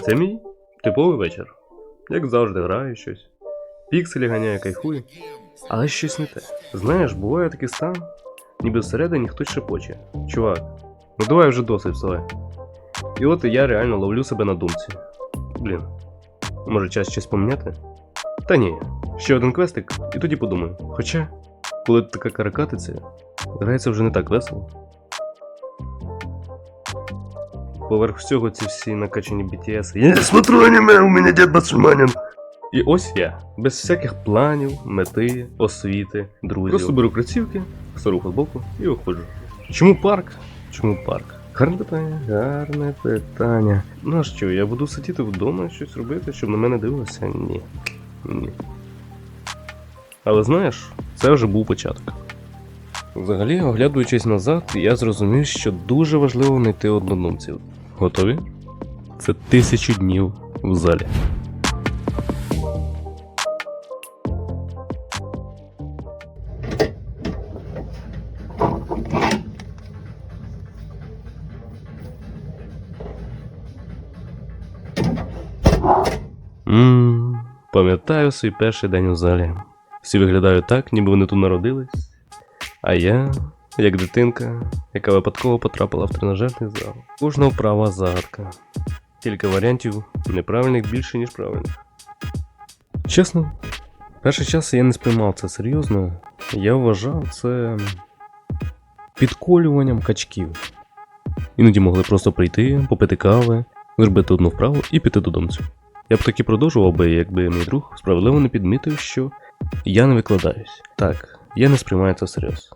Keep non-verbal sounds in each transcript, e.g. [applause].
Це мій типовий вечір. Як завжди, граю щось. Пікселі ганяє, кайфую. Але щось не те. Знаєш, буває такий стан, ніби всередині хтось шепоче. Чувак, ну давай вже досить вставай. І от і я реально ловлю себе на думці. Блін, може час щось поміняти? Та ні, ще один квестик, і тоді подумаю. Хоча, коли ти така каракатиця, грається вже не так весело. Поверх всього ці всі накачані BTS. Я не смотрю аніме, у мене дід басурманин. І ось я, без всяких планів, мети, освіти, друзів. Просто беру кросівки, стару футболку і виходжу. Чому парк? Чому парк? Гарне питання, гарне питання. Ну а що, я буду сидіти вдома, щось робити, щоб на мене дивилося? Ні. Ні. Але знаєш, це вже був початок. Взагалі, оглядуючись назад, я зрозумів, що дуже важливо знайти однодумців. Готові? Це тисячу днів в залі. Ммм, пам'ятаю свій перший день у залі. Всі виглядають так, ніби вони тут народились. А я, як дитинка, яка випадково потрапила в тренажерний зал. Кожна вправа загадка. Кілька варіантів неправильних більше, ніж правильних. Чесно, перший час я не сприймав це серйозно. Я вважав це підколюванням качків. Іноді могли просто прийти, попити кави, зробити одну вправу і піти додому. Я б таки продовжував би, якби мій друг справедливо не підмітив, що я не викладаюсь. Так, я не сприймаю це всерйоз.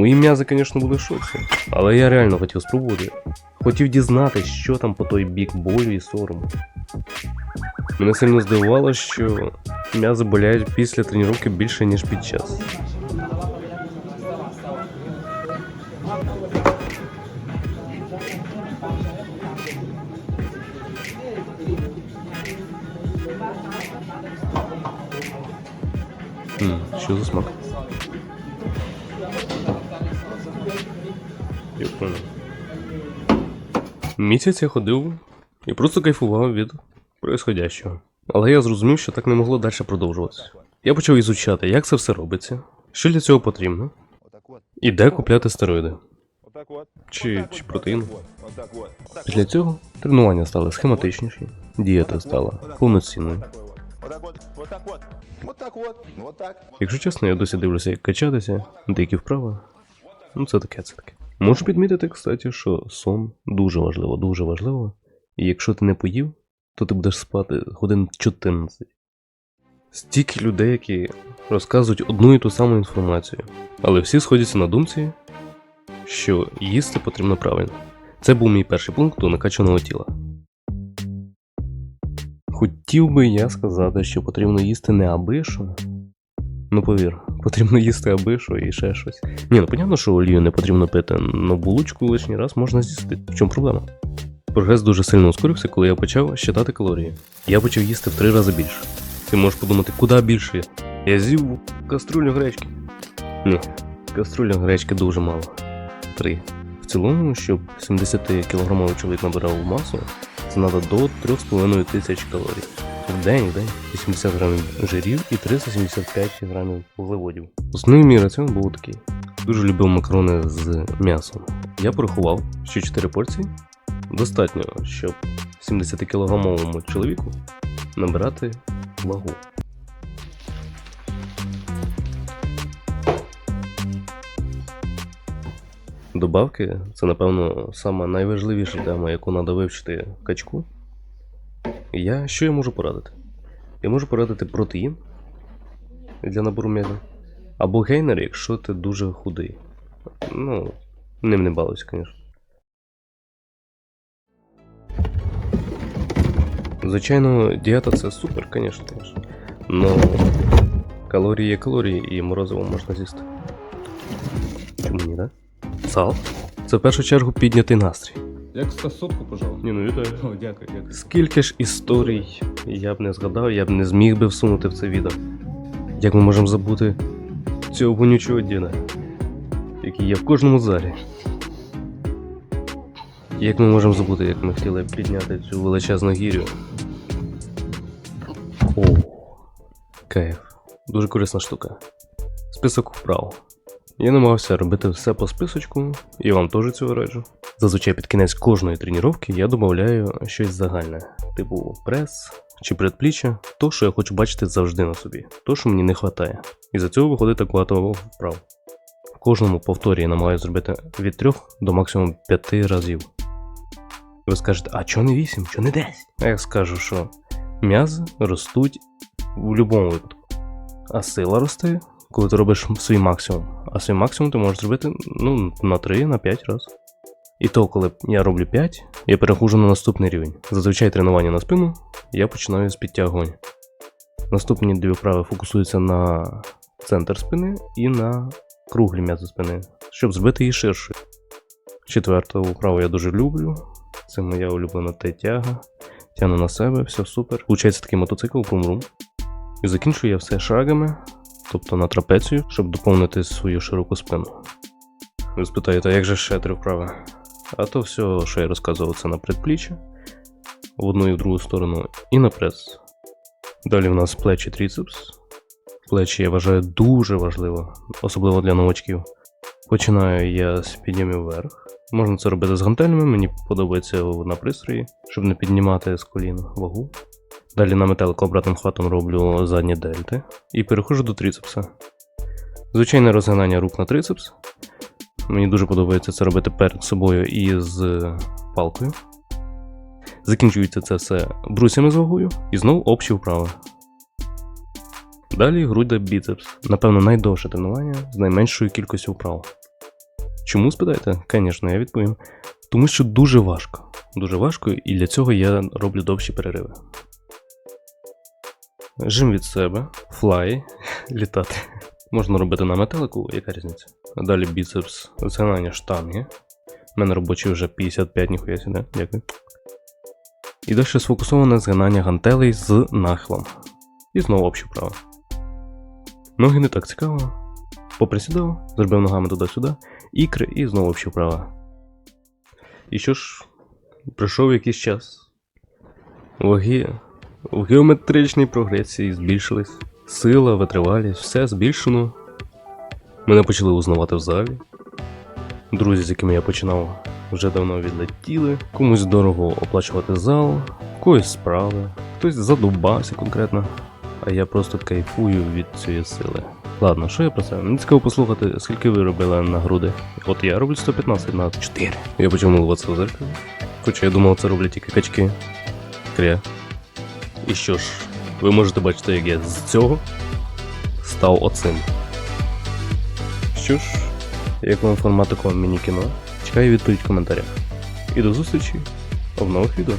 Мої м'язи, звісно, були в шоці, але я реально хотів спробувати. Хотів дізнатись, що там по той бік болю і сорому. Мене сильно здивувало, що м'язи боляють після тренування більше, ніж під час. Що за смак? Місяць я ходив і просто кайфував від происходящого. Але я зрозумів, що так не могло далі продовжуватися. Я почав ізучати, як це все робиться, що для цього потрібно, і де купляти стероїди. Чи, чи протеїн. Після цього тренування стали схематичніші, дієта стала повноцінною. Якщо чесно, я досі дивлюся, як качатися, деякі вправи. Ну, це таке, це таке. Можу підмітити, кстати, що сон дуже важливо, дуже важливо. І якщо ти не поїв, то ти будеш спати годин 14. Стільки людей, які розказують одну і ту саму інформацію, але всі сходяться на думці, що їсти потрібно правильно. Це був мій перший пункт до накачаного тіла. Хотів би я сказати, що потрібно їсти не аби що. Ну повір, потрібно їсти аби що і ще щось. Ні, ну понятно, що олію не потрібно пити, но булочку лишній раз можна з'їсти. В чому проблема? Прогрес дуже сильно ускорився, коли я почав считати калорії. Я почав їсти в три рази більше. Ти можеш подумати, куди більше? Я з'їв каструлю гречки. Ні, каструлю гречки дуже мало. Три. В цілому, щоб 70 кілограмовий чоловік набирав масу, це треба до 3,5 тисяч калорій. В день, день 80 грамів жирів і 375 грамів вуглеводів. Основний мій раціон був такий. Дуже любив макарони з м'ясом. Я порахував, що 4 порції достатньо, щоб 70 кілограмовому чоловіку набирати вагу. Добавки це, напевно, найважливіша тема, яку треба вивчити качку. Я що я можу порадити? Я можу порадити протеїн для набору м'яза. Або гейнер, якщо ти дуже худий. Ну, ним не балуйся, звісно. Звичайно, дієта це супер, звісно, звісно. Но калорії є калорії і морозиво можна з'їсти. Чому ні, да? Сал? Це в першу чергу піднятий настрій. Як сотку, пожалуйста. Ні, ну вітаю. О, дякую, дякую. Скільки ж історій я б не згадав, я б не зміг би всунути в це відео. Як ми можемо забути цього вонючого діда, який є в кожному залі. Як ми можемо забути, як ми хотіли підняти цю величезну гірю? О, кайф. Дуже корисна штука. Список вправ. Я намагався робити все по списочку, і вам теж цього раджу. Зазвичай під кінець кожної тренування я додаю щось загальне, типу прес чи предпліччя, то, що я хочу бачити завжди на собі, то, що мені не вистачає. І за цього виходить так багато вправ. В кожному повторі я намагаюся зробити від 3 до максимум 5 разів. Ви скажете, а чого не 8, чого не 10? А я скажу, що м'язи ростуть в будь-якому випадку. А сила росте, коли ти робиш свій максимум. А свій максимум ти можеш зробити ну, на 3, на 5 разів. І то, коли я роблю 5, я перехожу на наступний рівень. Зазвичай тренування на спину я починаю з підтягувань. Наступні дві вправи фокусуються на центр спини і на круглі м'язи спини, щоб зробити її ширшою. Четверту вправу я дуже люблю. Це моя улюблена Т-тяга. Тягну на себе, все супер. Получається такий мотоцикл пумрум. І закінчую я все шагами, тобто на трапецію, щоб доповнити свою широку спину. Ви спитаєте, а як же ще три вправи? А то все, що я розказував, це на предпліччя, в одну і в другу сторону, і на прес. Далі в нас плечі тріцепс. Плечі я вважаю дуже важливо, особливо для новачків. Починаю я з підйомів вверх. Можна це робити з гантелями, мені подобається на пристрої, щоб не піднімати з колін вагу. Далі на метелику обратним хватом роблю задні дельти і переходжу до тріцепса. Звичайне розгинання рук на трицепс. Мені дуже подобається це робити перед собою і з палкою. Закінчується це все брусями з вагою і знову общі вправи. Далі груди біцепс. Напевно, найдовше тренування з найменшою кількістю вправ. Чому спитаєте? Звісно, я відповім. Тому що дуже важко. Дуже важко, і для цього я роблю довші перериви. Жим від себе, флай, [laughs] літати. Можна робити на метелику, яка різниця. Далі біцепс, згинання штанги. У мене робочий вже 55, ніхуя сюди, дякую. І далі сфокусоване згинання гантелей з нахилом. І знову общі вправи. Ноги не так цікаво. Поприсідав, зробив ногами туди-сюди, ікри і знову общі вправи. І що ж, пройшов якийсь час. Ваги в геометричній прогресії збільшились. Сила, витривалість, все збільшено. Мене почали узнавати в залі. Друзі, з якими я починав, вже давно відлетіли. Комусь дорого оплачувати зал, когось справи, хтось задубався конкретно. А я просто кайфую від цієї сили. Ладно, що я про це? Мені цікаво послухати, скільки ви робили на груди. От я роблю 115 на 4. Я почав милуватися в зеркалі. Хоча я думав, це роблять тільки качки. Кря. І що ж, ви можете бачити, як я з цього став оцим. Що ж, як вам формат такого міні-кіно? Чекаю відповідь в коментарях. І до зустрічі в нових відео.